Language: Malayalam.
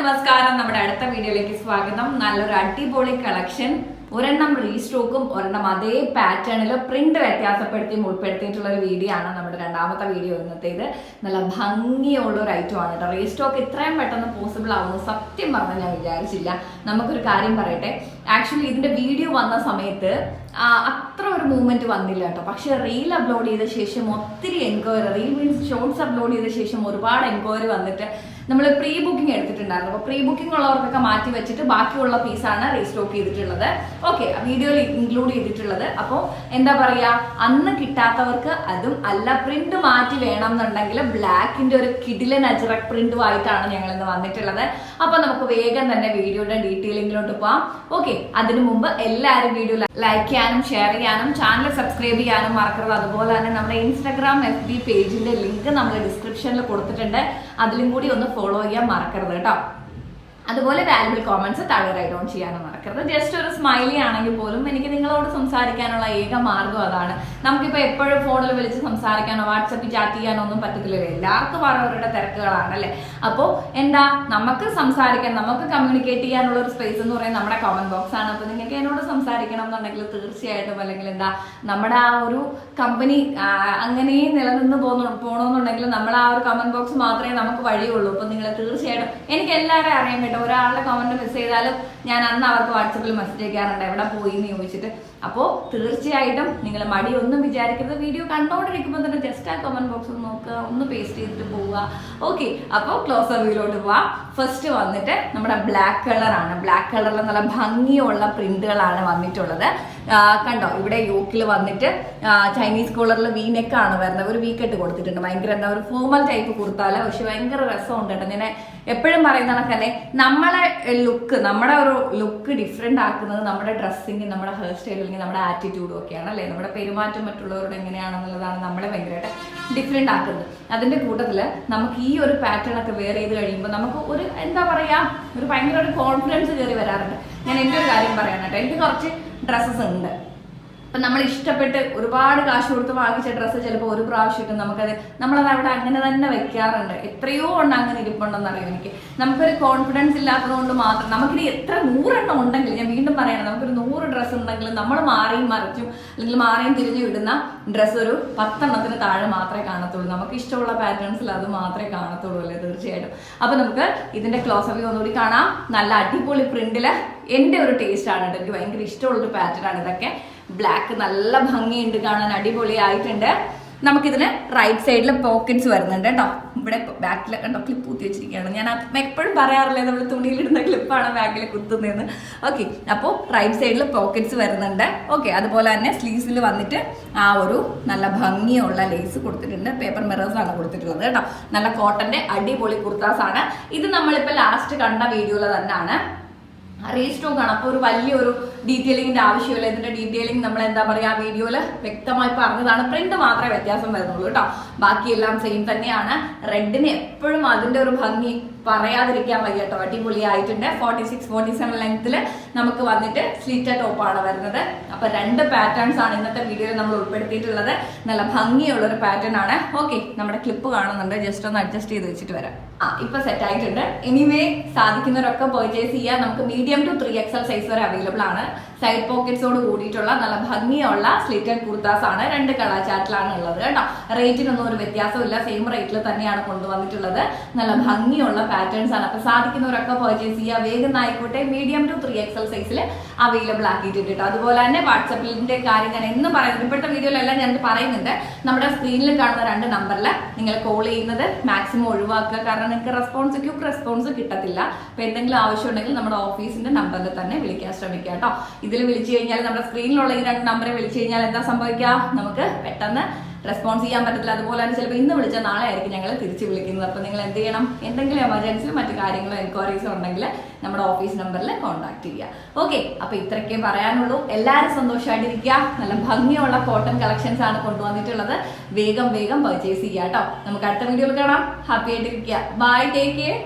നമസ്കാരം. നമ്മുടെ അടുത്ത വീഡിയോയിലേക്ക് സ്വാഗതം. നല്ലൊരു അടിപൊളി കളക്ഷൻ. ഒരെണ്ണം റീസ്റ്റോക്കും ഒരെണ്ണം അതേ പാറ്റേണിൽ പ്രിന്റ് വ്യത്യാസപ്പെടുത്തി ഉൾപ്പെടുത്തിയിട്ടുള്ള ഒരു വീഡിയോ ആണ് നമ്മുടെ രണ്ടാമത്തെ വീഡിയോ ഇന്നത്തേത്. നല്ല ഭംഗിയുള്ള ഒരു ഐറ്റം ആണ് കേട്ടോ. റീസ്റ്റോക്ക് ഇത്രയും പെട്ടെന്ന് പോസിബിൾ ആവുമെന്ന് സത്യം പറഞ്ഞാൽ ഞാൻ വിചാരിച്ചില്ല. നമുക്കൊരു കാര്യം പറയട്ടെ. ആക്ച്വലി ഇതിന്റെ വീഡിയോ വന്ന സമയത്ത് അത്ര ഒരു മൂവ്മെന്റ് വന്നില്ല കേട്ടോ. പക്ഷെ റീൽ അപ്ലോഡ് ചെയ്ത ശേഷം ഒത്തിരി enquiry reel means shorts upload ചെയ്ത ശേഷം ഒരുപാട് എൻക്വയറി വന്നിട്ട് നമ്മൾ പ്രീ ബുക്കിംഗ് എടുത്തിട്ടുണ്ടായിരുന്നു. അപ്പോൾ പ്രീ ബുക്കിംഗ് ഉള്ളവർക്കൊക്കെ മാറ്റി വെച്ചിട്ട് ബാക്കിയുള്ള പീസാണ് റീസ്റ്റോക്ക് ചെയ്തിട്ടുള്ളത്. ഓക്കെ വീഡിയോയിൽ ഇൻക്ലൂഡ് ചെയ്തിട്ടുള്ളത്. അപ്പോൾ എന്താ പറയാ അന്ന് കിട്ടാത്തവർക്ക് അതും അല്ല പ്രിന്റ് മാറ്റി വേണം എന്നുണ്ടെങ്കിൽ ബ്ലാക്കിന്റെ ഒരു കിഡിലൻ പ്രിന്റും ആയിട്ടാണ് ഞങ്ങൾ ഇന്ന് വന്നിട്ടുള്ളത്. അപ്പോൾ നമുക്ക് വേഗം തന്നെ വീഡിയോയുടെ ഡീറ്റെയിലിങ്ങിലോട്ട് പോവാം. ഓക്കെ അതിനു മുമ്പ് എല്ലാവരും വീഡിയോ ലൈക്ക് ചെയ്യാനും ഷെയർ ചെയ്യാനും ചാനൽ സബ്സ്ക്രൈബ് ചെയ്യാനും മറക്കരുത്. അതുപോലെ തന്നെ നമ്മുടെ ഇൻസ്റ്റാഗ്രാം എഫ് ബി പേജിന്റെ ലിങ്ക് നമ്മൾ ഡിസ്ക്രിപ്ഷനിൽ കൊടുത്തിട്ടുണ്ട്. അതിലും കൂടി ഒന്ന് ഫോളോ ചെയ്യാൻ മറക്കരുത് കേട്ടോ. അതുപോലെ വാല്യുബിൾ കോമൻസ് താഴെ റൈറ്റ് ഓൺ ചെയ്യാനും മറക്കരുത്. ജസ്റ്റ് ഒരു സ്മൈലി ആണെങ്കിൽ പോലും എനിക്ക് നിങ്ങളോട് സംസാരിക്കാനുള്ള ഏക മാർഗം അതാണ്. നമുക്കിപ്പോൾ എപ്പോഴും ഫോണിൽ വിളിച്ച് സംസാരിക്കാനോ വാട്സപ്പിൽ ചാറ്റ് ചെയ്യാനോ ഒന്നും പറ്റത്തില്ലല്ലോ എല്ലാവർക്കും അവരവരുടെ തിരക്കുകളാണ് അല്ലേ? അപ്പോൾ എന്താ നമുക്ക് സംസാരിക്കാൻ നമുക്ക് കമ്മ്യൂണിക്കേറ്റ് ചെയ്യാനുള്ള ഒരു സ്പേസ് എന്ന് പറയുന്നത് നമ്മുടെ കോമന്റ് ബോക്സ് ആണ്. അപ്പോൾ നിങ്ങൾക്ക് എന്നോട് സംസാരിക്കണം എന്നുണ്ടെങ്കിൽ തീർച്ചയായിട്ടും അല്ലെങ്കിൽ എന്താ നമ്മുടെ ആ ഒരു കമ്പനി അങ്ങനെ നിലനിന്ന് പോകുന്നു പോകണമെന്നുണ്ടെങ്കിൽ നമ്മൾ ആ ഒരു കമന്റ് ബോക്സ് മാത്രമേ നമുക്ക് വഴിയുള്ളൂ. അപ്പോൾ നിങ്ങൾ തീർച്ചയായിട്ടും എനിക്ക് എല്ലാവരെയും അറിയാൻ കേട്ടോ ഒരാളുടെ കമന്റ് മിസ് ചെയ്താലും ഞാൻ അന്ന് അവർക്ക് വാട്സപ്പിൽ മെസ്സേജ് അയക്കാറുണ്ട് എവിടെ പോയി? എന്ന് ചോദിച്ചിട്ട്. അപ്പോൾ തീർച്ചയായിട്ടും നിങ്ങൾ മടി ഒന്നും വിചാരിക്കരുത്. വീഡിയോ കണ്ടോണ്ടിരിക്കുമ്പോൾ തന്നെ ജസ്റ്റ് ആ കമന്റ് ബോക്സ് നോക്കുക ഒന്ന് പേസ്റ്റ് ചെയ്തിട്ട് പോവുക. ഓക്കെ അപ്പോൾ ക്ലോസ് റിവ്യൂലോട്ട് പോവാം. ഫസ്റ്റ് വന്നിട്ട് നമ്മുടെ ബ്ലാക്ക് കളറാണ് ബ്ലാക്ക് കളറിൽ നല്ല ഭംഗിയുള്ള പ്രിന്റുകളാണ് വന്നിട്ടുള്ളത്. കണ്ടോ ഇവിടെ യോക്കിൽ വന്നിട്ട് ചൈനീസ് കോളറിൽ വി നെക്കാണ് വരുന്നത്. ഒരു വീക്ക് ഇട്ട് കൊടുത്തിട്ടുണ്ട്. ഭയങ്കര എന്താ ഒരു ഫോമൽ ടൈപ്പ് കൊടുത്താൽ പക്ഷെ ഭയങ്കര രസമുണ്ട് കേട്ടോ. ഞാൻ എപ്പോഴും പറയുന്ന കണക്കല്ലേ നമ്മളെ ലുക്ക് നമ്മുടെ ഒരു ലുക്ക് ഡിഫറെന്റ് ആക്കുന്നത് നമ്മുടെ ഡ്രസ്സിങ് നമ്മുടെ ഹെയർ സ്റ്റൈൽ അല്ലെങ്കിൽ നമ്മുടെ ആറ്റിറ്റ്യൂഡും ഒക്കെയാണ് അല്ലേ? നമ്മുടെ പെരുമാറ്റം മറ്റുള്ളവരോട് എങ്ങനെയാണെന്നുള്ളതാണ് നമ്മളെ ഭയങ്കരമായിട്ട് ഡിഫറെന്റ് ആക്കുന്നത്. അതിന്റെ കൂട്ടത്തിൽ നമുക്ക് ഈ ഒരു പാറ്റേൺ ഒക്കെ വെയർ ചെയ്ത് കഴിയുമ്പോൾ നമുക്ക് ഒരു എന്താ പറയുക ഒരു ഭയങ്കര ഒരു കോൺഫിഡൻസ് കയറി വരാറുണ്ട്. ഞാൻ എന്റെ ഒരു കാര്യം പറയാൻ കേട്ടോ. എനിക്ക് കുറച്ച് ഡ്രസ്സസ് ഉണ്ട്. അപ്പം നമ്മൾ ഇഷ്ടപ്പെട്ട് ഒരുപാട് കാശ് കൊടുത്ത് വാങ്ങിച്ച ഡ്രസ്സ് ചിലപ്പോൾ ഒരു പ്രാവശ്യം ഇട്ട് നമുക്കത് നമ്മളത് അവിടെ അങ്ങനെ തന്നെ വെക്കാറുണ്ട്. എത്രയോ ഉണ്ട് അങ്ങനെ ഇരിപ്പുണ്ടെന്നറിയാം എനിക്ക്. നമുക്കൊരു കോൺഫിഡൻസ് ഇല്ലാത്തത് കൊണ്ട് മാത്രം നമുക്കിനി എത്ര നൂറെണ്ണം ഉണ്ടെങ്കിൽ ഞാൻ വീണ്ടും പറയണം നമുക്കൊരു നൂറ് ഡ്രസ്സ് ഉണ്ടെങ്കിലും നമ്മൾ മാറിയും മറിച്ചും അല്ലെങ്കിൽ മാറിയും തിരിഞ്ഞു വിടുന്ന ഡ്രസ്സ് ഒരു പത്തെണ്ണത്തിന് താഴെ മാത്രമേ കാണത്തുള്ളൂ. നമുക്ക് ഇഷ്ടമുള്ള പാറ്റേൺസിൽ അത് മാത്രമേ കാണത്തുള്ളൂ അല്ലേ? തീർച്ചയായിട്ടും. അപ്പം നമുക്ക് ഇതിന്റെ ക്ലോസ് ഒന്നുകൂടി കാണാം. നല്ല അടിപൊളി പ്രിന്റിൽ എന്റെ ഒരു ടേസ്റ്റ് ആണ് എനിക്ക് ഭയങ്കര ഇഷ്ടമുള്ളൊരു പാറ്റേൺ ആണ് ഇതൊക്കെ. ബ്ലാക്ക് നല്ല ഭംഗിയുണ്ട് കാണാൻ അടിപൊളിയായിട്ടുണ്ട്. നമുക്കിതിന് റൈറ്റ് സൈഡിൽ പോക്കറ്റ്സ് വരുന്നുണ്ട് കേട്ടോ. ഇവിടെ ബാക്കിൽ കണ്ടോ ക്ലിപ്പ് കുത്തി വെച്ചിരിക്കുകയാണ്. ഞാൻ എപ്പോഴും പറയാറില്ലേ നമ്മൾ തുണിയിലിടുന്ന ക്ലിപ്പാണ് ബാക്കിൽ കുത്തുന്നതെന്ന് ഓക്കെ അപ്പോൾ റൈറ്റ് സൈഡിൽ പോക്കറ്റ്സ് വരുന്നുണ്ട്. ഓക്കെ അതുപോലെ തന്നെ സ്ലീവ്സിൽ വന്നിട്ട് ആ ഒരു നല്ല ഭംഗിയുള്ള ലേസ് കൊടുത്തിട്ടുണ്ട്. പേപ്പർ മിറേഴ്സ് ആണ് കൊടുത്തിട്ടുള്ളത് കേട്ടോ. നല്ല കോട്ടന്റെ അടിപൊളി കുർത്താസ് ആണ് ഇത് നമ്മളിപ്പോൾ ലാസ്റ്റ് കണ്ട വീഡിയോയിൽ തന്നെയാണ് റീസ്റ്റോക്ക് ആണ് അപ്പോൾ ഒരു വലിയൊരു ഡീറ്റെയിലിങ്ങിന്റെ ആവശ്യമില്ല. ഇതിന്റെ ഡീറ്റെയിലിംഗ് നമ്മൾ എന്താ പറയുക വീഡിയോയിൽ വ്യക്തമായി പറഞ്ഞതാണ്. പ്രിന്റ് മാത്രമേ വ്യത്യാസം വരുന്നുള്ളൂ കേട്ടോ. ബാക്കിയെല്ലാം സെയിം തന്നെയാണ്. റെഡിന് എപ്പോഴും അതിന്റെ ഒരു ഭംഗി പറയാതിരിക്കാൻ വയ്യ കേട്ടോ. അടിപൊളിയായിട്ടുണ്ട്. ഫോർട്ടി സിക്സ് ഫോർട്ടി സെവൻ ലെങ്ത്തിൽ നമുക്ക് വന്നിട്ട് സ്ലീറ്റർ ടോപ്പാണ് വരുന്നത്. അപ്പൊ രണ്ട് പാറ്റേൺസ് ആണ് ഇന്നത്തെ വീഡിയോയിൽ നമ്മൾ ഉൾപ്പെടുത്തിയിട്ടുള്ളത്. നല്ല ഭംഗിയുള്ള ഒരു പാറ്റേൺ ആണ്. ഓക്കെ നമ്മുടെ ക്ലിപ്പ് കാണുന്നുണ്ട്. ജസ്റ്റ് ഒന്ന് അഡ്ജസ്റ്റ് ചെയ്ത് വെച്ചിട്ട് വരാം. ആ ഇപ്പൊ സെറ്റ് ആയിട്ടുണ്ട്. എനിവേ സാധിക്കുന്നവരൊക്കെ പർച്ചേസ് ചെയ്യാം. നമുക്ക് medium to three XL size വരെ അവൈലബിൾ ആണ്. സൈഡ് പോക്കറ്റ്സോട് കൂടിയിട്ടുള്ള നല്ല ഭംഗിയുള്ള സ്ലിറ്റഡ് കുർത്താസ് ആണ് രണ്ട് കളർ ചാറ്റിലാണ് ഉള്ളത് കേട്ടോ. റേറ്റിനൊന്നും ഒരു വ്യത്യാസമില്ല സെയിം റേറ്റിൽ തന്നെയാണ് കൊണ്ടുവന്നിട്ടുള്ളത്. നല്ല ഭംഗിയുള്ള പാറ്റേൺസ് ആണ്. അപ്പൊ സാധിക്കുന്നവരൊക്കെ പർച്ചേസ് ചെയ്യുക. വേഗം ആയിക്കോട്ടെ. മീഡിയം ടു ത്രീ എക്സൽ സൈസിൽ അവൈലബിൾ ആക്കിയിട്ടുണ്ട് കേട്ടോ. അതുപോലെ തന്നെ വാട്സപ്പിന്റെ കാര്യം ഞാൻ എന്നും പറയുന്നത് ഇപ്പോഴത്തെ വീഡിയോയിലെല്ലാം ഞാൻ പറയുന്നുണ്ട്. നമ്മുടെ സ്ക്രീനിൽ കാണുന്ന രണ്ട് നമ്പറിൽ നിങ്ങൾ കോൾ ചെയ്യുന്നത് മാക്സിമം ഒഴിവാക്കുക. കാരണം നിങ്ങൾക്ക് റെസ്പോൺസ് ക്യൂക്ക് റെസ്പോൺസ് കിട്ടത്തില്ല. അപ്പൊ എന്തെങ്കിലും ആവശ്യമുണ്ടെങ്കിൽ നമ്മുടെ ഓഫീസിന്റെ നമ്പറിൽ തന്നെ വിളിക്കാൻ ശ്രമിക്കുക കേട്ടോ. ഇതിൽ വിളിച്ചു കഴിഞ്ഞാൽ നമ്മുടെ സ്ക്രീനിലുള്ള ഈ രണ്ട് നമ്പറെ വിളിച്ചു കഴിഞ്ഞാൽ എന്താ സംഭവിക്കുക നമുക്ക് പെട്ടെന്ന് റെസ്പോൺസ് ചെയ്യാൻ പറ്റത്തില്ല. അതുപോലെ തന്നെ ചിലപ്പോൾ ഇന്ന് വിളിച്ചാൽ നാളെ ആയിരിക്കും ഞങ്ങൾ തിരിച്ച് വിളിക്കുന്നത്. അപ്പോൾ നിങ്ങൾ എന്ത് ചെയ്യണം? എന്തെങ്കിലും എമർജൻസിയോ മറ്റു കാര്യങ്ങളോ എൻക്വയറീസ് ഉണ്ടെങ്കിൽ നമ്മുടെ ഓഫീസ് നമ്പറിൽ കോൺടാക്ട് ചെയ്യുക ഓക്കെ അപ്പോൾ ഇത്രയ്ക്കേ പറയാനുള്ളൂ. എല്ലാവരും സന്തോഷമായിട്ടിരിക്കുക നല്ല ഭംഗിയുള്ള കോട്ടൺ കളക്ഷൻസ് ആണ് കൊണ്ടുവന്നിട്ടുള്ളത്. വേഗം വേഗം പർച്ചേസ് ചെയ്യുക കേട്ടോ നമുക്ക് അടുത്ത വീഡിയോയിൽ കാണാം. ഹാപ്പി ആയിട്ടിരിക്കുക. Bye take care